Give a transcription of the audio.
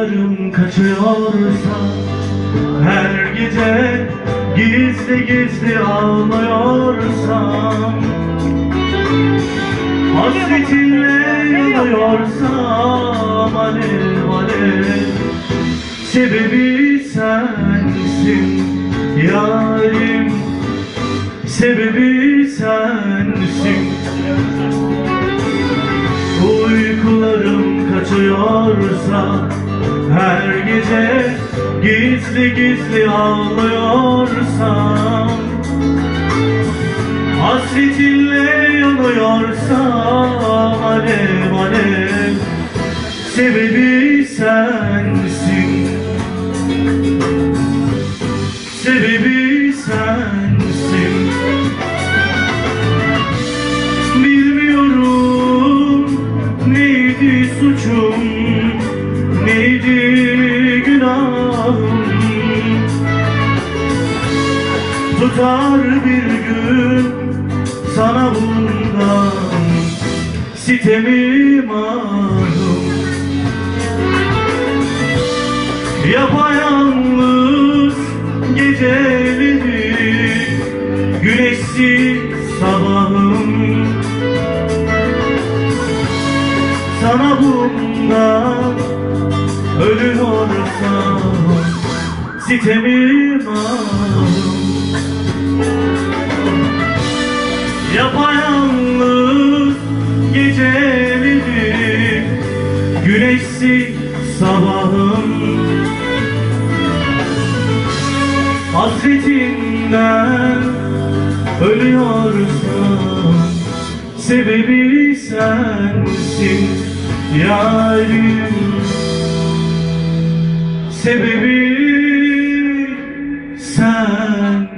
Uykularım kaçıyorsa Her gece gizli gizli ağlıyorsam Hasretinle yanıyorsam alev alev Sebebi sensin yarim Sebebi sensin Kaçıyorsa Her gece gizli gizli ağlıyorsam Hasretinle yanıyorsam alev alev Sebebi sensin. Sebebi suçum Neydi günahım? Tutar bir gün sana bundan Sitemi malum. Yapayalnız geceleri Güneşsiz sabahım Sana bundan ölüyorsam Sitemim malum Yapayalnız geceleri Güneşsiz sabahım. Hasretinden ölüyorsam Sebebi sensin yarim. Sebebi sensin